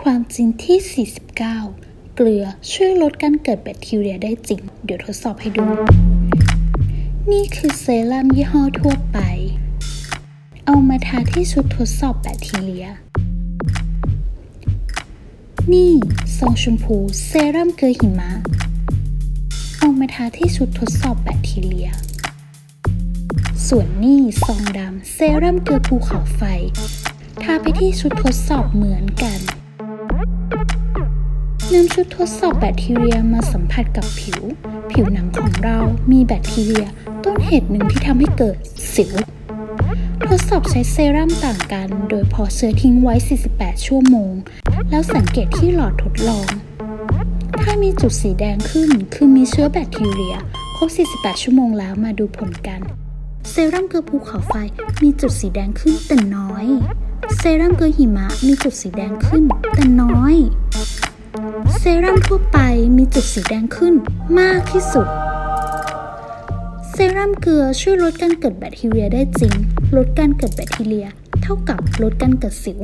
ความจริงที่ 49 เกลือช่วยลดการเกิดแบคทีเรียได้จริง เดี๋ยวทดสอบให้ดู นี่คือเซรั่มยี่ห้อทั่วไป เอามาทาที่ชุดทดสอบแบคทีเรีย นี่ซองชมพูเซรั่มเกลือหิมะ เอามาทาที่ชุดทดสอบแบคทีเรีย ส่วนนี่ซองดำเซรั่มเกลือภูเขาไฟทาไปที่ชุดทดสอบเหมือนกัน นำชุดทดสอบแบคทีเรียมาสัมผัสกับผิว ผิวหนังของเรามีแบคทีเรีย ต้นเหตุหนึ่งที่ทำให้เกิดสิว ทดสอบใช้เซรั่มต่างกัน โดยพอเชื้อทิ้งไว้ 48 ชั่วโมง แล้วสังเกตที่หลอดทดลอง ถ้ามีจุดสีแดงขึ้น คือมีเชื้อแบคทีเรีย ครบ 48 ชั่วโมงแล้วมาดูผลกัน เซรั่มเกลือภูเขาไฟมีจุดสีแดงขึ้นแต่น้อย เซรั่มเกลือหิมะมีจุดสีแดงขึ้นแต่น้อย รั่มทั่วไปมีจุดสีแดงขึ้นมากที่สุด เซรั่มเกลือช่วยลดการเกิดแบคทีเรียได้จริง ลดการเกิดแบคทีเรีย เท่ากับลดการเกิดสิว